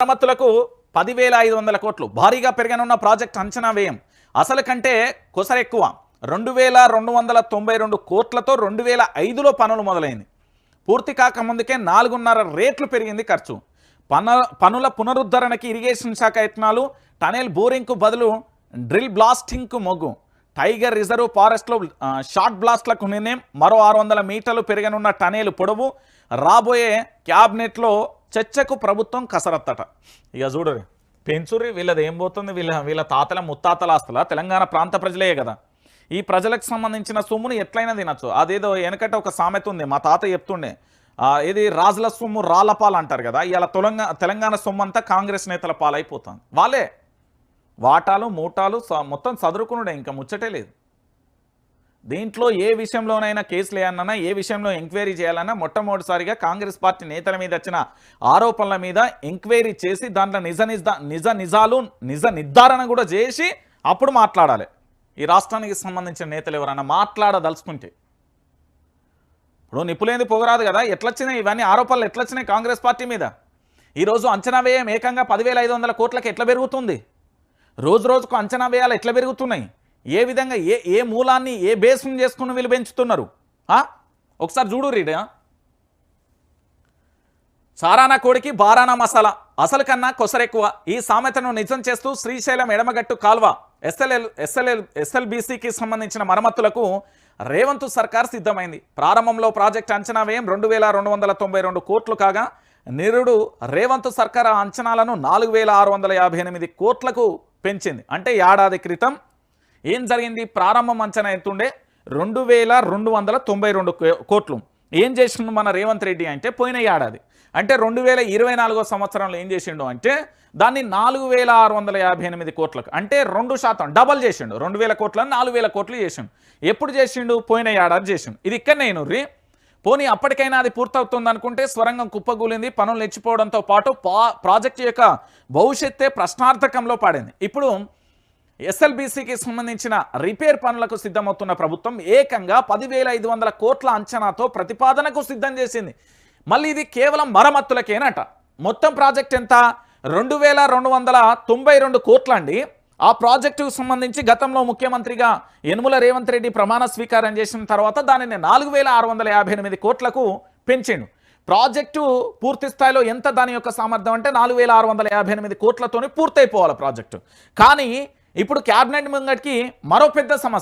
మరమ్మతులకు పదివేల ఐదు వందల కోట్లు. భారీగా పెరగనున్న ప్రాజెక్ట్ అంచనా వ్యయం. అసలు కంటే కొసరెక్కువ రెండు వేల రెండు వందల తొంభై రెండు కోట్లతో రెండు వేల ఐదులో పనులు మొదలైంది. పూర్తి కాకముందుకే నాలుగున్నర రేట్లు పెరిగింది ఖర్చు. పన పనుల పునరుద్ధరణకి ఇరిగేషన్ శాఖ యత్నాలు టనెల్ బోరింగ్కు బదులు డ్రిల్ బ్లాస్టింగ్కు మొగ్గు. టైగర్ రిజర్వ్ ఫారెస్ట్లో షార్ట్ బ్లాస్ట్లకు నిర్ణయం. మరో ఆరు వందల మీటర్లు పెరగనున్న టనేలు పొడవు. రాబోయే క్యాబినెట్లో చర్చకు ప్రభుత్వం కసరత్తట. ఇక చూడరు పెంచుర్రి వీళ్ళది ఏం పోతుంది? వీళ్ళ వీళ్ళ తాతల ముత్తాతల ఆస్తుల? తెలంగాణ ప్రాంత ప్రజలే కదా. ఈ ప్రజలకు సంబంధించిన సొమ్మును ఎట్లయినా తినచ్చు. అదేదో వెనకట ఒక సామెత ఉంది మా తాత చెప్తుండే. ఇది రాజుల సొమ్ము రాళ్ళపాలు అంటారు కదా ఇలా తెలంగాణ తెలంగాణ సొమ్ము అంతా కాంగ్రెస్ నేతల పాలైపోతుంది. వాళ్ళే. వాటాలు మూటాలు మొత్తం చదువుకునుడే ఇంకా ముచ్చటే లేదు. దీంట్లో ఏ విషయంలోనైనా కేసులు వేయాలన్నా ఏ విషయంలో ఎంక్వైరీ చేయాలన్నా మొట్టమొదటిసారిగా కాంగ్రెస్ పార్టీ నేతల మీద వచ్చిన ఆరోపణల మీద ఎంక్వైరీ చేసి దాంట్లో నిజ నిజ నిజ నిజాలు నిజ నిర్ధారణ కూడా చేసి అప్పుడు మాట్లాడాలి. ఈ రాష్ట్రానికి సంబంధించిన నేతలు ఎవరైనా మాట్లాడదలుచుకుంటే. ఇప్పుడు నిప్పులేంది పొగరాదు కదా ఎట్లొచ్చినాయి ఇవన్నీ ఆరోపణలు ఎట్లొచ్చినాయి కాంగ్రెస్ పార్టీ మీద? ఈరోజు అంచనా వ్యయం ఏకంగా పదివేల ఐదు వందల కోట్లకు ఎట్లా పెరుగుతుంది? రోజు రోజుకు అంచనా వ్యయాలు ఎట్లా పెరుగుతున్నాయి? ఏ విధంగా ఏ ఏ మూలాన్ని ఏ బేస్ని చేసుకుని వీళ్ళు పెంచుతున్నారు? ఒకసారి చూడు రీడ సారానా కోడికి బారానా మసాలా. అసలు కన్నా కొసరెక్కువ. ఈ సామెతను నిజం చేస్తూ శ్రీశైలం ఎడమగట్టు కాల్వ ఎస్ఎల్ఎల్ ఎస్ఎల్ఎల్ ఎస్ఎల్బీసీకి సంబంధించిన మరమ్మతులకు రేవంత్ సర్కార్ సిద్ధమైంది. ప్రారంభంలో ప్రాజెక్ట్ అంచనా వ్యయం రెండు వేల రెండు వందల తొంభై రెండు కోట్లు కాగా నిరుడు రేవంత్ సర్కార్ ఆ అంచనాలను నాలుగు వేల ఆరు వందల యాభై ఎనిమిది కోట్లకు పెంచింది. అంటే ఏడాది క్రితం ఏం జరిగింది? ప్రారంభం అంచనా ఎంతుండే రెండు వేల రెండు వందల తొంభై రెండు కోట్లు. ఏం చేసిండు మన రేవంత్ రెడ్డి అంటే పోయిన ఏడాది. అంటే రెండు వేల ఇరవై నాలుగో సంవత్సరంలో ఏం చేసిండు అంటే దాన్ని నాలుగు వేల ఆరు వందల యాభై ఎనిమిది కోట్లకు అంటే రెండు శాతం డబల్ చేసిండు. రెండు వేల కోట్లను నాలుగు వేల కోట్లు చేసిండు. ఎప్పుడు చేసిండు? పోయిన ఏడాది చేసిండు. ఇది ఇక్కడ నేను రీ పోనీ అప్పటికైనా అది పూర్తవుతుంది అనుకుంటే స్వరంగం కుప్పగూలింది పనులు నెచ్చిపోవడంతో పాటు పా- ప్రాజెక్టు యొక్క భవిష్యత్తే ప్రశ్నార్థకంలో పాడింది. ఇప్పుడు ఎస్ఎల్బీసీకి సంబంధించిన రిపేర్ పనులకు సిద్ధమవుతున్న ప్రభుత్వం ఏకంగా పదివేల ఐదు వందల కోట్ల అంచనాతో ప్రతిపాదనకు సిద్ధం చేసింది. మళ్ళీ ఇది కేవలం మరమ్మతులకేనట మొత్తం ప్రాజెక్ట్ ఎంత? రెండు వేల రెండు వందల తొంభై రెండు కోట్లండి ఆ ప్రాజెక్టుకు సంబంధించి గతంలో ముఖ్యమంత్రిగా యనుమల రేవంత్ రెడ్డి ప్రమాణ స్వీకారం చేసిన తర్వాత దానిని నాలుగు వేల ఆరు వందల యాభై ఎనిమిది కోట్లకు పెంచిండు. ప్రాజెక్టు పూర్తి స్థాయిలో ఎంత దాని యొక్క సామర్థ్యం అంటే నాలుగు వేల ఆరు వందల యాభై ఎనిమిది కోట్లతోనే పూర్తయిపోవాలి ప్రాజెక్టు. కానీ ఇప్పుడు క్యాబినెట్ ముంగటికి మరో పెద్ద సమస్య.